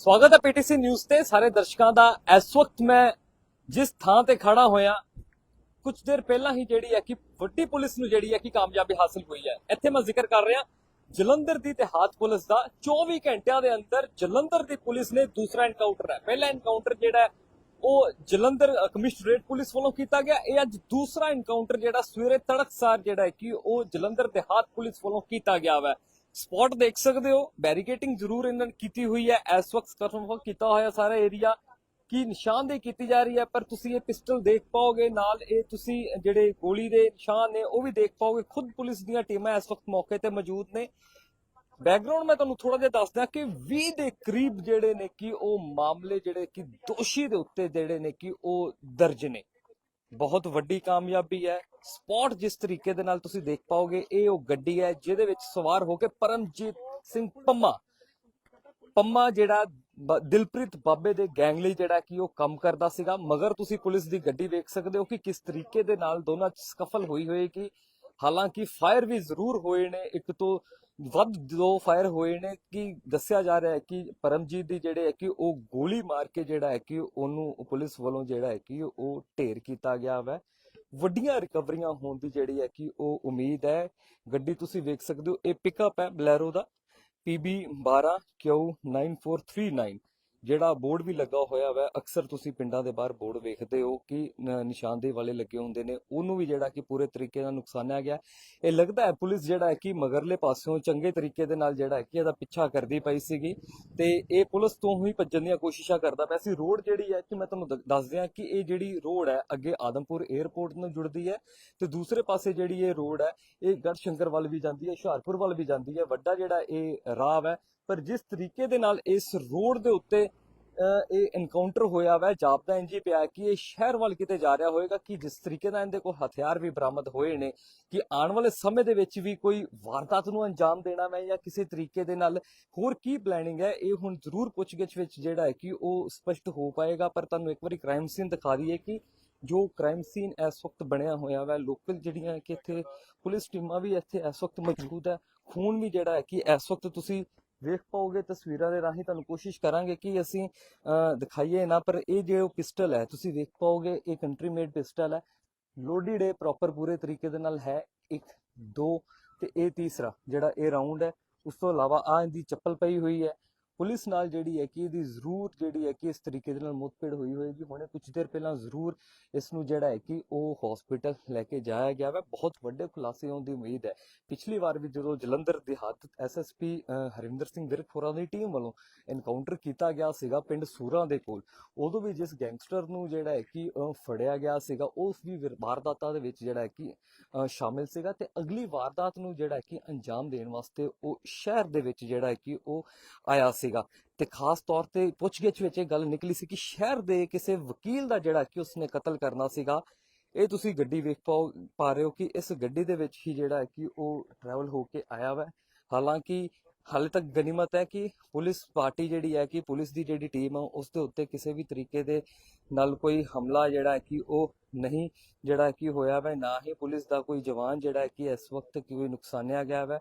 ਸਵਾਗਤ ਹੈ PTC news ਤੇ। ਸਾਰੇ ਦਰਸ਼ਕਾਂ ਦਾ ਇਸ ਵਕਤ ਮੈਂ ਜਿਸ ਥਾਂ ਤੇ ਖੜਾ ਹੋਇਆ ਕੁਝ ਦੇਰ ਪਹਿਲਾਂ ਹੀ ਜਿਹੜੀ ਹੈ ਕਿ ਵੱਡੀ ਪੁਲਿਸ ਨੂੰ ਜਿਹੜੀ ਹੈ ਕਿ ਕਾਮਯਾਬੀ ਹਾਸਲ ਹੋਈ ਹੈ। ਇੱਥੇ ਮੈਂ ਜ਼ਿਕਰ ਕਰ ਰਿਹਾ, ਜਲੰਧਰ ਦੀ ਇਤਿਹਾਦ ਪੁਲਿਸ ਦਾ 24 ਘੰਟਿਆਂ ਦੇ ਅੰਦਰ ਜਲੰਧਰ ਦੀ ਪੁਲਿਸ ਨੇ ਦੂਸਰਾ ਐਨਕਾਊਂਟਰ ਹੈ। ਪਹਿਲਾ ਐਨਕਾਊਂਟਰ ਜਿਹੜਾ ਹੈ, ਉਹ ਜਲੰਧਰ ਕਮਿਸ਼ਨਰੇਟ ਪੁਲਿਸ ਵੱਲੋਂ ਕੀਤਾ ਗਿਆ। ਇਹ ਅੱਜ ਦੂਸਰਾ ਐਨਕਾਊਂਟਰ ਜਿਹੜਾ ਸਵੇਰੇ ਤੜਕਸਾਰ ਜਿਹੜਾ ਹੈ ਕਿ ਉਹ ਜਲੰਧਰ ਦੇਹਾਤ ਪੁਲਿਸ ਵੱਲੋਂ ਕੀਤਾ ਗਿਆ ਵਾ। ਸਪੌਟ ਦੇਖ ਸਕਦੇ ਹੋ, ਬੈਰੀਕੇਟਿੰਗ ਜ਼ਰੂਰ ਇਹਨਾਂ ਨੇ ਕੀਤੀ ਹੋਈ ਹੈ, ਇਸ ਵਕਤ ਕਨਫਰਮ ਕੀਤਾ ਹੋਇਆ ਸਾਰਾ ਏਰੀਆ ਕੀ ਨਿਸ਼ਾਨਦੇਹੀ ਕੀਤੀ ਜਾ ਰਹੀ ਹੈ, ਪਰ ਤੁਸੀਂ ਇਹ ਪਿਸਟਲ ਦੇਖ ਪਾਓਗੇ, ਨਾਲ ਇਹ ਤੁਸੀਂ ਜਿਹੜੇ ਗੋਲੀ ਦੇ ਨਿਸ਼ਾਨ ਨੇ, ਉਹ ਵੀ ਦੇਖ ਪਾਓਗੇ, ਖੁਦ ਪੁਲਿਸ ਦੀਆਂ ਟੀਮਾਂ ਇਸ ਵਕਤ ਮੌਕੇ ਤੇ ਮੌਜੂਦ ਨੇ। ਬੈਕਗ੍ਰਾਉਂਡ ਮੈਂ ਤੁਹਾਨੂੰ ਥੋੜਾ ਜਿਹਾ ਦੱਸਦਾ ਕਿ 20 ਦੇ ਕਰੀਬ ਜਿਹੜੇ ਨੇ ਕਿ ਉਹ ਮਾਮਲੇ ਜਿਹੜੇ ਕਿ ਦੋਸ਼ੀ ਦੇ ਉੱਤੇ ਜਿਹੜੇ ਨੇ ਕਿ ਉਹ ਦਰਜ ਨੇ। ਬਹੁਤ ਵੱਡੀ ਕਾਮਯਾਬੀ ਹੈ। ਸਪੌਟ ਜਿਸ ਤਰੀਕੇ ਦੇ ਨਾਲ ਤੁਸੀਂ ਦੇਖ ਪਾਓਗੇ, ਇਹ ਉਹ ਗੱਡੀ ਹੈ ਜਿਹਦੇ ਵਿੱਚ ਸਵਾਰ ਹੋ ਕੇ ਪਰਮਜੀਤ ਸਿੰਘ ਪੰਮਾ। ਪੰਮਾ ਜਿਹੜਾ ਦਿਲਪ੍ਰੀਤ ਬਾਬੇ ਦੇ ਗੈਂਗ ਲਈ ਜਿਹੜਾ ਕਿ ਉਹ ਕੰਮ ਕਰਦਾ ਸੀਗਾ। ਮਗਰ ਤੁਸੀਂ ਪੁਲਿਸ ਦੀ ਗੱਡੀ ਵੇਖ ਸਕਦੇ ਹੋ ਕਿ ਕਿਸ ਤਰੀਕੇ ਦੇ ਨਾਲ ਦੋਨਾਂ ਚ ਸਕਫਲ ਹੋਈ ਹੋਏਗੀ। ਹਾਲਾਂਕਿ ਫਾਇਰ ਵੀ ਜ਼ਰੂਰ ਹੋਏ ਨੇ। ਇੱਕ ਤੋਂ ਵੱਧ ਦੋ ਫਾਇਰ ਹੋਏ ਨੇ ਕਿ ਦੱਸਿਆ ਜਾ ਰਿਹਾ ਹੈ ਕਿ ਪਰਮਜੀਤ ਦੀ ਜਿਹੜੇ ਹੈ ਕਿ ਉਹ ਗੋਲੀ ਮਾਰ ਕੇ ਜਿਹੜਾ ਹੈ ਕਿ ਉਹਨੂੰ ਪੁਲਿਸ ਵੱਲੋਂ ਜਿਹੜਾ ਹੈ ਕਿ ਉਹ ਢੇਰ ਕੀਤਾ ਗਿਆ ਵਾ। ਵੱਡੀਆਂ ਰਿਕਵਰੀਆਂ ਹੋਣ ਦੀ ਜਿਹੜੀ ਹੈ ਕਿ ਉਹ ਉਮੀਦ ਹੈ। ਗੱਡੀ ਤੁਸੀਂ ਵੇਖ ਸਕਦੇ ਹੋ, ਇਹ ਪਿਕਅਪ ਹੈ ਬਲੈਰੋ ਦਾ। PB 12Q9439 ਜਿਹੜਾ ਬੋਰਡ ਵੀ ਲੱਗਾ ਹੋਇਆ ਵਾ, ਅਕਸਰ ਤੁਸੀਂ ਪਿੰਡਾਂ ਦੇ ਬਾਹਰ ਬੋਰਡ ਵੇਖਦੇ ਹੋ ਕਿ ਨ- ਨਿਸ਼ਾਨਦੇਹੀ ਵਾਲੇ ਲੱਗੇ ਹੁੰਦੇ ਨੇ। ਉਹਨੂੰ ਵੀ ਜਿਹੜਾ ਕਿ ਪੂਰੇ ਤਰੀਕੇ ਨਾਲ ਨੁਕਸਾਨਿਆ ਗਿਆ। ਇਹ ਲੱਗਦਾ ਹੈ ਪੁਲਿਸ ਜਿਹੜਾ ਹੈ ਕਿ ਮਗਰਲੇ ਪਾਸਿਓਂ ਚੰਗੇ ਤਰੀਕੇ ਦੇ ਨਾਲ ਜਿਹੜਾ ਹੈ ਕਿ ਇਹਦਾ ਪਿੱਛਾ ਕਰਦੀ ਪਈ ਸੀਗੀ। ਤੇ ਇਹ ਪੁਲਿਸ ਤੋਂ ਹੀ ਭੱਜਣ ਦੀਆਂ ਕੋਸ਼ਿਸ਼ਾਂ ਕਰਦਾ ਪਿਆ ਸੀ। ਰੋਡ ਜਿਹੜੀ ਹੈ ਕਿ ਮੈਂ ਤੁਹਾਨੂੰ ਦ- ਦੱਸ ਦਿਆਂ ਕਿ ਇਹ ਜਿਹੜੀ ਰੋਡ ਹੈ, ਅੱਗੇ ਆਦਮਪੁਰ 에ਅਰਪੋਰਟ ਨਾਲ ਜੁੜਦੀ ਹੈ ਤੇ ਦੂਸਰੇ ਪਾਸੇ ਜਿਹੜੀ ਇਹ ਰੋਡ ਹੈ, ਇਹ ਗੜਸ਼ੰਕਰ ਵੱਲ ਵੀ ਜਾਂਦੀ ਹੈ, ਹੁਸ਼ਿਆਰਪੁਰ ਵੱਲ ਵੀ ਜਾਂਦੀ ਹੈ। ਵੱਡਾ ਜਿਹੜਾ ਇਹ ਰਾਹ ਹੈ ਪਰ ਜਿਸ ਤਰੀਕੇ ਦੇ ਨਾਲ ਇਸ ਰੋਡ ਦੇ ਉੱਤੇ ਇਹ ਐਨਕਾਊਂਟਰ ਹੋਇਆ, ਵਾ ਜਾਪਦਾ ਇੰਜ ਹੀ ਪਿਆ ਕਿ ਇਹ ਸ਼ਹਿਰ ਵੱਲ ਕਿਤੇ ਜਾ ਰਿਹਾ ਹੋਵੇਗਾ ਕਿ ਜਿਸ ਤਰੀਕੇ ਨਾਲ ਇਹਦੇ ਕੋਲ ਹਥਿਆਰ ਵੀ ਬਰਾਮਦ ਹੋਏ ਨੇ, ਕਿ ਆਉਣ ਵਾਲੇ ਸਮੇਂ ਦੇ ਵਿੱਚ ਵੀ ਕੋਈ ਵਾਰਦਾਤ ਨੂੰ ਅੰਜਾਮ ਦੇਣਾ ਹੈ ਜਾਂ ਕਿਸੇ ਤਰੀਕੇ ਦੇ ਨਾਲ ਹੋਰ ਕੀ ਪਲੈਨਿੰਗ ਹੈ, ਇਹ ਹੁਣ ਜ਼ਰੂਰ ਪੁੱਛਗਿੱਛ ਵਿੱਚ ਜਿਹੜਾ ਹੈ ਕਿ ਉਹ ਸਪਸ਼ਟ ਹੋ ਪਾਏਗਾ। ਪਰ ਤੁਹਾਨੂੰ ਇੱਕ ਵਾਰੀ ਕ੍ਰਾਈਮ ਸੀਨ ਦਿਖਾ ਦਈਏ ਕਿ ਜੋ ਕ੍ਰਾਈਮ ਸੀਨ ਇਸ ਵਕਤ ਬਣਿਆ ਹੋਇਆ ਵਾ ਲੋਕਲ ਜਿਹੜੀਆਂ ਕਿ ਇੱਥੇ ਪੁਲਿਸ ਟੀਮਾਂ ਵੀ ਇੱਥੇ ਇਸ ਵਕਤ ਮੌਜੂਦ ਹੈ, ਖੂਨ ਵੀ ਜਿਹੜਾ ਹੈ ਕਿ ਇਸ ਵਕਤ ਤੁਸੀਂ ਵੇਖ ਪਾਓਗੇ ਤਸਵੀਰਾਂ ਦੇ ਰਾਹੀਂ ਤੁਹਾਨੂੰ ਕੋਸ਼ਿਸ਼ ਕਰਾਂਗੇ ਕਿ ਅਸੀਂ ਅਹ, ਦਿਖਾਈਏ ਨਾ ਪਰ ਇਹ ਜੋ ਪਿਸਟਲ ਹੈ ਤੁਸੀਂ ਵੇਖ ਪਾਓਗੇ ਇਹ ਕੰਟਰੀ ਮੇਡ ਪਿਸਟਲ ਹੈ। ਲੋਡਡ ਹੈ ਪ੍ਰੋਪਰ ਪੂਰੇ ਤਰੀਕੇ ਦੇ ਨਾਲ ਹੈ ਇੱਕ ਦੋ ਤੇ ਇਹ ਤੀਸਰਾ ਜਿਹੜਾ ਇਹ ਰਾਉਂਡ ਹੈ ਉਸ ਤੋਂ ਇਲਾਵਾ ਆ ਇਹਦੀ ਚੱਪਲ ਪਈ ਹੋਈ ਹੈ। ਪੁਲਿਸ ਨਾਲ ਜਿਹੜੀ ਹੈ ਕਿ ਇਹਦੀ ਜ਼ਰੂਰ ਜਿਹੜੀ ਹੈ ਕਿ ਇਸ ਤਰੀਕੇ ਦੇ ਨਾਲ ਮੁੱਠਭੇੜ ਹੋਈ ਹੋਏਗੀ। ਹੁਣੇ ਕੁਝ ਦੇਰ ਪਹਿਲਾਂ ਜ਼ਰੂਰ ਇਸ ਨੂੰ ਜਿਹੜਾ ਹੈ ਕਿ ਉਹ ਹਸਪੀਟਲ ਲੈ ਕੇ ਜਾਇਆ ਗਿਆ ਵਾ। ਬਹੁਤ ਵੱਡੇ ਖੁਲਾਸੇ ਹੋਣ ਦੀ ਉਮੀਦ ਹੈ। ਪਿਛਲੀ ਵਾਰ ਵੀ ਜਦੋਂ ਜਲੰਧਰ ਦੇ ਹੱਥ ਐਸਐਸਪੀ ਹਰਿੰਦਰ ਸਿੰਘ ਵਿਰਕ ਹੋਰਾਂ ਦੀ ਟੀਮ ਵੱਲੋਂ ਐਨਕਾਊਂਟਰ ਕੀਤਾ ਗਿਆ ਸੀਗਾ ਪਿੰਡ ਸੂਰਾਂ ਦੇ ਕੋਲ, ਉਦੋਂ ਵੀ ਜਿਸ ਗੈਂਗਸਟਰ ਨੂੰ ਜਿਹੜਾ ਹੈ ਕਿ ਫੜਿਆ ਗਿਆ ਸੀਗਾ, ਉਸ ਵੀ ਵਾਰਦਾਤਾਂ ਦੇ ਵਿੱਚ ਜਿਹੜਾ ਹੈ ਕਿ ਸ਼ਾਮਿਲ ਸੀਗਾ ਤੇ ਅਗਲੀ ਵਾਰਦਾਤ ਨੂੰ ਜਿਹੜਾ ਹੈ ਕਿ ਅੰਜਾਮ ਦੇਣ ਵਾਸਤੇ ਉਹ ਸ਼ਹਿਰ ਦੇ ਵਿੱਚ ਜਿਹੜਾ ਹੈ ਕਿ ਉਹ ਆਇਆ ਸੀ ਸੀਗਾ। ਤੇ ਖਾਸ ਤੌਰ ਤੇ ਪੁੱਛਗਿੱਛ ਵਿੱਚ ਇਹ ਗੱਲ ਨਿਕਲੀ ਸੀ ਕਿ ਸ਼ਹਿਰ ਦੇ ਕਿਸੇ ਵਕੀਲ ਦਾ ਜਿਹੜਾ ਕਿ ਉਸਨੇ ਕਤਲ ਕਰਨਾ ਸੀਗਾ, ਇਹ ਤੁਸੀਂ ਗੱਡੀ ਵੇਖ ਪਾਓ, ਪਾ ਰਹੇ ਹੋ ਕਿ ਇਸ ਗੱਡੀ ਦੇ ਵਿੱਚ ਹੀ ਜਿਹੜਾ ਹੈ ਕਿ ਉਹ ਟਰੈਵਲ ਹੋ ਕੇ ਆਇਆ ਵਾ। ਹਾਲਾਂਕਿ ਹਾਲੇ ਤੱਕ ਗਨੀਮਤ ਹੈ ਕਿ ਪੁਲਿਸ ਪਾਰਟੀ ਜਿਹੜੀ ਹੈ ਕਿ ਪੁਲਿਸ ਦੀ ਜਿਹੜੀ ਟੀਮ ਆ, ਉਸ ਦੇ ਉੱਤੇ ਕਿਸੇ ਵੀ ਤਰੀਕੇ ਦੇ ਨਾਲ ਕੋਈ ਹਮਲਾ ਜਿਹੜਾ ਹੈ ਕਿ ਉਹ ਨਹੀਂ ਜਿਹੜਾ ਕਿ ਹੋਇਆ ਵਾ, ਨਾ ਹੀ ਪੁਲਿਸ ਦਾ ਕੋਈ ਜਵਾਨ ਜਿਹੜਾ ਹੈ ਕਿ ਇਸ ਵਕਤ ਕੋਈ ਨੁਕਸਾਨਿਆ ਗਿਆ ਵੈ।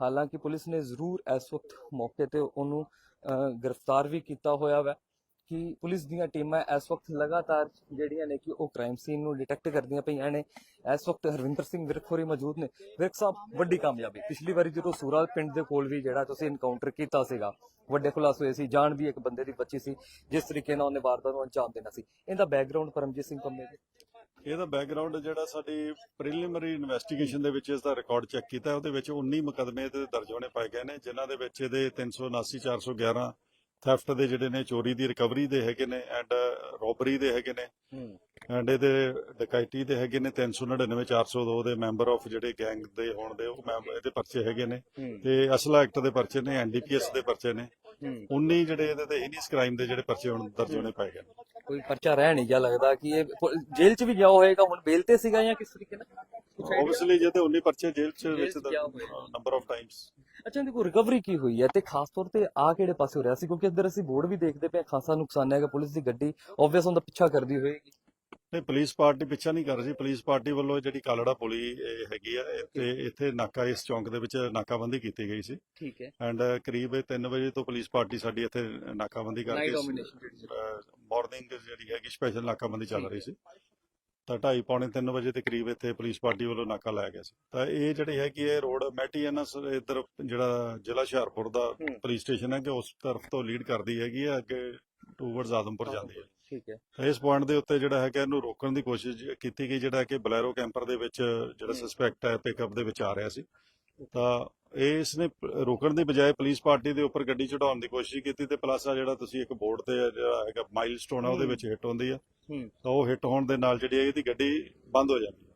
ਹਾਲਾਂਕਿ ਪੁਲਿਸ ਨੇ ਜ਼ਰੂਰ ਇਸ ਵਕਤ ਮੌਕੇ ਤੇ ਉਹਨੂੰ ਗ੍ਰਿਫਤਾਰ ਵੀ ਕੀਤਾ ਹੋਇਆ ਵਾ ਕਿ ਪੁਲਿਸ ਦੀਆਂ ਟੀਮਾਂ ਇਸ ਵਕਤ ਲਗਾਤਾਰ ਜਿਹੜੀਆਂ ਨੇ ਕਿ ਉਹ ਕ੍ਰਾਈਮ ਸੀਨ ਨੂੰ ਡਿਟੈਕਟ ਕਰਦੀਆਂ ਪਈਆਂ ਨੇ। ਇਸ ਵਕਤ ਹਰਵਿੰਦਰ ਸਿੰਘ ਵਿਰਕ ਹੋਰੀ ਮੌਜੂਦ ਨੇ। ਵਿਰਕ ਸਾਹਿਬ, ਵੱਡੀ ਕਾਮਯਾਬੀ। ਪਿਛਲੀ ਵਾਰੀ ਜਦੋਂ ਸੂਰਾ ਪਿੰਡ ਦੇ ਕੋਲ ਵੀ ਜਿਹੜਾ ਤੁਸੀਂ ਇਨਕਾਊਂਟਰ ਕੀਤਾ ਸੀਗਾ, ਵੱਡੇ ਖੁਲਾਸੇ ਹੋਏ ਸੀ ਜਾਣ ਵੀ ਇੱਕ ਬੰਦੇ ਦੀ ਬੱਚੀ ਸੀ, ਜਿਸ ਤਰੀਕੇ ਨਾਲ ਉਹਨੇ ਵਾਰਦਾਤ ਨੂੰ ਅੰਜਾਮ ਦੇਣਾ ਸੀ। ਇਹਦਾ ਬੈਕਗ੍ਰਾਉਂਡ ਪਰਮਜੀਤ ਸਿੰਘ ਪੰਮੇ ਦੇ ਇਹਦਾ ਬੈਕਗ੍ਰਾਉਂਡ ਜਿਹੜਾ ਸਾਡੀ ਪ੍ਰੀਲਿਮਿਨਰੀ ਇਨਵੈਸਟੀਗੇਸ਼ਨ ਦੇ ਵਿੱਚ ਇਸ ਦਾ ਰਿਕਾਰਡ ਚੈੱਕ ਕੀਤਾ ਉਹਦੇ ਵਿੱਚ 19 ਮੁਕਦਮੇ ਇਹਦੇ ਦਰਜ ਹੋਣੇ ਪਾਏ ਗਏ ਨੇ ਜਿਨ੍ਹਾਂ ਦੇ ਵਿੱਚ ਇਹਦੇ 379 411 ਥੈਫਟ ਦੇ ਜਿਹੜੇ ਨੇ ਚੋਰੀ ਦੀ ਰਿਕਵਰੀ ਦੇ ਹੈਗੇ ਨੇ ਐਂਡ ਰੋਬਰੀ ਦੇ ਹੈਗੇ ਨੇ। ਐਂਡ ਇਹਦੇ ਡਕੈਤੀ ਦੇ ਹੈਗੇ ਨੇ 399 402 ਦੇ ਮੈਂਬਰ ਆਫ ਜਿਹੜੇ ਗੈਂਗ ਦੇ ਹੋਣ ਦੇ ਉਹ ਮੈਂਬਰ ਇਹਦੇ ਪਰਚੇ ਹੈਗੇ ਨੇ। ਤੇ ਅਸਲਾ ਐਕਟ ਦੇ ਪਰਚੇ ਨੇ ਐਨਡੀਪੀਐਸ ਦੇ ਪਰਚੇ ਨੇ। ਹੂੰ। 19 ਜਿਹੜੇ ਇਹਦੇ ਤੇ ਇਨੀਸ ਕ੍ਰਾਈਮ ਦੇ ਜਿਹੜੇ ਪਰਚੇ ਹੁਣ ਦਰਜ ਹੋਣੇ ਪਾਏ ਗਏ ਨੇ। ਕੋਈ ਪਰਚਾ ਰਹਿ ਨਹੀਂ ਗਿਆ ਲੱਗਦਾ ਕਿ ਇਹ ਪੁ- ਜੇਲ੍ਹ 'ਚ ਵੀ ਗਿਆ ਹੋਏਗਾ ਹੁਣ ਬੇਲ ਤੇ ਸੀਗਾ ਜਾਂ ਕਿਸ ਤਰੀਕੇ ਨਾਲ ਕੁਛ idea? ਆਬਵੀਅਸਲੀ ਜੇ ਤੇ 19 ਪਰਚੇ ਜੇਲ੍ਹ ਚ ਜੇਲ੍ਹ ਵਿੱਚ ਹੋਇਆ। ਨੰਬਰ ਆਫ ਟਾਈਮਸ ਅੱਛਾ ਇਹਦੀ ਕੋਈ ਰਿਕਵਰੀ ਕੀ ਹੋਈ ਹੈ ਤੇ ਖਾਸ ਤੌਰ ਤੇ ਆ ਕਿਹੜੇ ਪਾਸੇ ਹੋ ਰਿਹਾ ਸੀ ਕਿਉਂਕਿ ਅੰਦਰ ਅਸੀਂ ਬੋਰਡ ਵੀ ਦੇਖਦੇ ਪਏ ਹਾਂ, ਖਾਸਾ ਨੁਕਸਾਨ ਹੈਗਾ ਪੁਲਿਸ ਦੀ ਗੱਡੀ ਆਬਵੀਅਸ ਉਹਦਾ ਪਿੱਛਾ ਕਰਦੀ ਹੋਏਗੀ ਨਹੀਂ ਪੁਲਿਸ ਪਾਰਟੀ ਪਿੱਛਾ ਨਹੀਂ ਕਰ ਰਹੀ। ਪੁਲਿਸ ਪਾਰਟੀ ਵੱਲੋਂ ਜਿਹੜੀ ਕਾਲੜਾ ਪੁਲੀ ਇਹ ਹੈਗੀ ਆ ਇੱਥੇ ਇੱਥੇ ਨਾਕਾ ਇਸ ਚੌਂਕ ਦੇ ਵਿੱਚ ਨਾਕਾਬੰਦੀ ਕੀਤੀ ਗਈ ਸੀ। ਠੀਕ ਹੈ। ਐਂਡ ਕਰੀਬ 3 ਵਜੇ ਤੋਂ ਪੁਲਿਸ ਪਾਰਟੀ ਸਾਡੀ ਇੱਥੇ ਨਾਕਾਬੰਦੀ ਕਰਕੇ। ਮਾਰਨਿੰਗ ਜਿਹੜੀ ਹੈਗੀ ਸਪੈਸ਼ਲ ਨਾਕਾਬੰਦੀ ਚੱਲ ਰਹੀ ਸੀ। ਤਾਂ 2:30 ਪੌਣੇ 3 ਵਜੇ ਦੇ ਕਰੀਬ ਇੱਥੇ ਪੁਲਿਸ ਪਾਰਟੀ ਵੱਲੋਂ ਨਾਕਾ ਲਾਇਆ ਗਿਆ ਸੀ। ਤਾਂ ਇਹ ਜਿਹੜੀ ਹੈਗੀ ਇਹ ਰੋਡ ਮੈਟੀਐਨਸ ਇੱਧਰ ਜਿਹੜਾ ਜ਼ਿਲ੍ਹਾ ਹੁਸ਼ਿਆਰਪੁਰ ਦਾ ਹੂੰ। ਪੁਲਿਸ ਸਟੇਸ਼ਨ ਹੈ ਕਿ ਉਸ ਤਰਫ ਤੋਂ ਲੀਡ ਕਰਦੀ ਹੈਗੀ ਹੈ ਅੱਗੇ ਟੂਵਰਡਸ ਆਦਮਪੁਰ। ਜਾਂਦੀ ਹੈ। ਠੀਕ ਹੈ। ਇਸ ਪੁਆਇੰਟ ਦੇ ਉੱਤੇ ਜਿਹੜਾ ਹੈਗਾ ਇਹਨੂੰ ਰੋਕਣ ਦੀ ਕੋਸ਼ਿਸ਼ ਕੀਤੀ ਗਈ ਜਿਹੜਾ ਕਿ ਬਲੈਰੋ ਕੈਂਪਰ ਦੇ ਵਿੱਚ ਜਿਹੜਾ। ਸਸਪੈਕਟ ਹੈ ਪਿਕਅਪ ਦੇ ਵਿੱਚ ਆ ਰਿਹਾ ਸੀ। ਤਾਂ ਇਸ ਨੇ ਰੋਕਣ ਦੀ ਬਜਾਏ ਪੁਲਿਸ ਪਾਰਟੀ ਦੇ ਉੱਪਰ ਗੱਡੀ ਚੜਾਉਣ ਦੀ ਕੋਸ਼ਿਸ਼ ਕੀਤੀ ਤੇ ਪਲੱਸ ਆ ਜਿਹੜਾ ਤੁਸੀਂ ਇੱਕ ਬੋਰਡ ਤੇ ਜਿਹੜਾ ਹੈਗਾ ਮਾਈਲਸਟੋਨ ਹੈ ਉਹਦੇ। ਵਿੱਚ ਹਿੱਟ ਹੁੰਦੀ ਆ। ਤਾਂ ਉਹ ਹਿੱਟ ਹੋਣ ਦੇ ਨਾਲ ਜਿਹੜੀ ਹੈ ਇਹਦੀ ਗੱਡੀ ਬੰਦ ਹੋ ਜਾਂਦੀ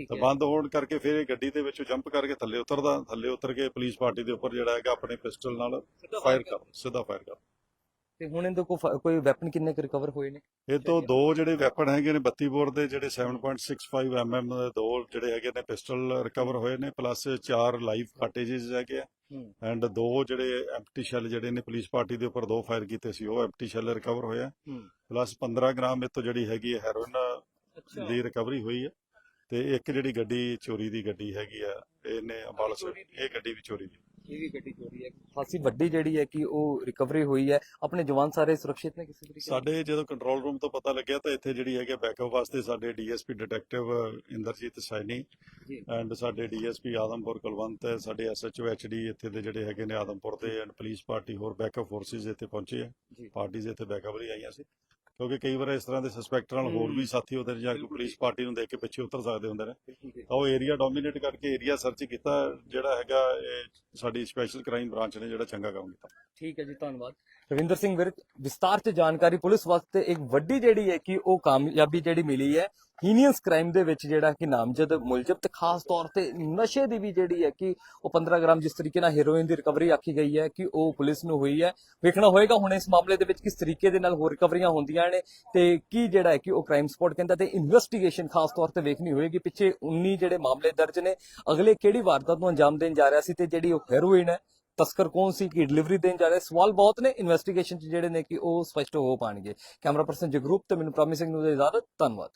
ਹੈ ਤਾਂ ਬੰਦ ਹੋਣ ਕਰਕੇ ਫਿਰ ਇਹ ਗੱਡੀ ਦੇ ਵਿੱਚੋਂ ਜੰਪ ਕਰਕੇ ਥੱਲੇ ਉਤਰਦਾ ਥੱਲੇ ਉਤਰ ਕੇ ਪੁਲਿਸ ਪਾਰਟੀ ਦੇ ਉੱਪਰ ਜਿਹੜਾ ਹੈਗਾ ਆਪਣੇ ਪਿਸਟਲ ਨਾਲ ਫਾਇਰ ਕਰ ਸਿੱਧਾ ਫਾਇਰ ਕਰ। ਤੇ ਹੁਣ ਇਹਦੇ ਫ- ਕੋਈ ਵੈਪਨ ਕਿੰਨੇ ਕੁ ਰਿਕਵਰ ਹੋਏ ਨੇ? ਇਹ ਤੋਂ ਦੋ ਜਿਹੜੇ ਵੈਪਨ ਹੈਗੇ ਨੇ 32 ਬੋਰ ਦੇ ਜਿਹੜੇ 7.65 mm ਦੇ ਦੋ ਜਿਹੜੇ ਹੈਗੇ ਨੇ ਪਿਸਟਲ ਰਿਕਵਰ ਹੋਏ ਨੇ ਪਲੱਸ ਚਾਰ ਲਾਈਵ ਕਾਰਟੇजेस ਹੈਗੇ ਆ। ਐਂਡ ਦੋ ਜਿਹੜੇ ਐਮਟੀ ਸ਼ੈਲ ਜਿਹੜੇ ਨੇ ਪੁਲਿਸ ਪਾਰਟੀ ਦੇ ਉੱਪਰ ਦੋ ਫਾਇਰ ਕੀਤੇ ਸੀ ਉਹ ਐਮਟੀ ਸ਼ੈਲ ਰਿਕਵਰ ਹੋਇਆ ਪਲੱਸ 15 ਗ੍ਰਾਮ ਇਹ ਤੋਂ ਜਿਹੜੀ ਹੈਗੀ ਹੈ ਹੈਰੋਇਨ ਦੀ ਰਿਕਵਰੀ ਹੋਈ ਹੈ ਤੇ ਇੱਕ ਜਿਹੜੀ ਗੱਡੀ ਚੋਰੀ ਦੀ ਗੱਡੀ ਹੈਗੀ ਆ ਇਹਨੇ ਅੰਬਾਲਾ? ਇਹ ਗੱਡੀ ਵੀ ਚੋਰੀ ਦੀ। ਇਹ ਵੀ ਗੱਡੀ ਚੋਰੀ ਹੈ? ਖਾਸੀ ਵੱਡੀ ਜਿਹੜੀ ਹੈ ਕਿ ਉਹ ਰਿਕਵਰੀ ਹੋਈ ਹੈ। ਆਪਣੇ ਜਵਾਨ ਸਾਰੇ ਸੁਰੱਖਿਅਤ ਨੇ ਕਿਸੇ ਤਰੀਕੇ ਨਾਲ? ਸਾਡੇ ਜਦੋਂ ਕੰਟਰੋਲ ਰੂਮ ਤੋਂ ਪਤਾ ਲੱਗਿਆ ਤਾਂ ਇੱਥੇ ਜਿਹੜੀ ਹੈਗੀ ਬੈਕਅਪ ਵਾਸਤੇ ਸਾਡੇ DSP detective Inderjit Saini and ਸਾਡੇ ਡੀਐਸਪੀ ਆਦਮਪੁਰ ਕੁਲਵੰਤ ਸਾਡੇ ਐਸਐਚਓ ਐਚਡੀ ਇੱਥੇ ਦੇ ਜਿਹੜੇ ਹੈਗੇ ਨੇ ਆਦਮਪੁਰ ਦੇ ਐਂਡ ਪੁਲਿਸ ਪਾਰਟੀ ਹੋਰ ਬੈਕਅਪ ਫੋਰਸਿਸ ਇੱਥੇ ਪਹੁੰਚੇ ਆ। ਪਾਰਟੀਆਂ ਇੱਥੇ ਬੈਕਅਪ ਲਈ ਆਈਆਂ ਸੀ। ਕਿਉਂਕਿ ਕਈ ਵਾਰ ਇਸ ਤਰ੍ਹਾਂ ਦੇ ਸਸਪੈਕਟ ਨਾਲ ਹੋਰ। ਵੀ ਸਾਥੀ ਉਹਦੇ ਜਾਂ ਪੁਲਿਸ। ਪਾਰਟੀ ਨੂੰ ਦੇਖ ਕੇ ਪਿੱਛੇ ਉਤਰ ਸਕਦੇ ਹੁੰਦੇ ਨੇ। ਤਾਂ ਉਹ ਏਰੀਆ ਡੋਮੀਨੇਟ ਕਰਕੇ ਏਰੀਆ ਸਰਚ ਕੀਤਾ ਜਿਹੜਾ ਹੈਗਾ ਇਹ ਸਾਡੀ ਸਪੈਸ਼ਲ ਕ੍ਰਾਈਮ ਬ੍ਰਾਂਚ ਨੇ ਜਿਹੜਾ ਚੰਗਾ ਕੰਮ ਕੀਤਾ ਠੀਕ ਹੈ ਜੀ, ਧੰਨਵਾਦ। ਰਵਿੰਦਰ ਸਿੰਘ ਵਿਰਕ ਵਿਸਤਾਰ ਚ ਜਾਣਕਾਰੀ, ਪੁਲਿਸ ਵਾਸਤੇ ਇੱਕ ਵੱਡੀ ਜਿਹੜੀ ਹੈ ਕਿ ਉਹ ਕਾਮਯਾਬੀ ਜਿਹੜੀ ਮਿਲੀ ਹੈ ਹੀਨੀਅਸ ਕ੍ਰਾਈਮ ਦੇ ਵਿੱਚ ਜਿਹੜਾ ਕਿ ਨਾਮਜ਼ਦ ਮੁਲਜ਼ਮ ਤੇ ਖਾਸ ਤੌਰ ਤੇ ਨਸ਼ੇ ਦੀ ਵੀ ਜਿਹੜੀ ਹੈ ਕਿ ਉਹ 15 ਗ੍ਰਾਮ ਜਿਸ ਤਰੀਕੇ ਨਾਲ ਹੈਰੋਇਨ ਦੀ ਰਿਕਵਰੀ ਆਖੀ ਗਈ ਹੈ ਕਿ ਉਹ ਪੁਲਿਸ ਨੂੰ ਹੋਈ ਹੈ। ਵੇਖਣਾ ਹੋਏਗਾ ਹੁਣ ਇਸ ਮਾਮਲੇ ਦੇ ਵਿੱਚ ਕਿਸ ਤਰੀਕੇ ਦੇ ਨਾਲ ਹੋਰ ਰਿਕਵਰੀਆਂ ਹੁੰਦੀਆਂ ਨੇ ਤੇ ਕੀ ਜਿਹੜਾ ਹੈ ਕਿ ਉਹ ਕ੍ਰਾਈਮ ਸਪੌਟ ਕਹਿੰਦਾ ਤੇ ਇਨਵੈਸਟੀਗੇਸ਼ਨ ਖਾਸ ਤੌਰ ਤੇ ਵੇਖਣੀ ਹੋਏਗੀ। ਪਿੱਛੇ 19 ਜਿਹੜੇ ਮਾਮਲੇ ਦਰਜ ਨੇ, ਅਗਲੇ ਕਿਹੜੀ ਵਾਰਦਾਤ ਨੂੰ ਅੰਜਾਮ ਦੇਣ ਜਾ ਰਿਹਾ ਸੀ ਤੇ ਜਿਹੜੀ ਉਹ ਹੈਰੋਇਨ ਹੈ ਤਸਕਰ ਕੌਣ ਸੀ ਕਿ ਡਿਲੀਵਰੀ ਦੇਣ ਜਾ ਰਿਹਾ? ਸਵਾਲ ਬਹੁਤ ਨੇ। ਇਨਵੈਸਟੀਗੇਸ਼ਨ ਚ ਜਿਹੜੇ ਨੇ ਕਿ ਉਹ ਸਪਸ਼ਟ ਹੋ ਪਾਣਗੇ। ਕੈਮਰਾ ਪਰਸਨ ਜਗਰੂਪ ਤੇ ਮੈਨੂੰ ਪ੍ਰੋਮਿਸਿੰਗ ਨੂੰ ਇਜਾਜ਼ਤ। ਧੰਨਵਾਦ।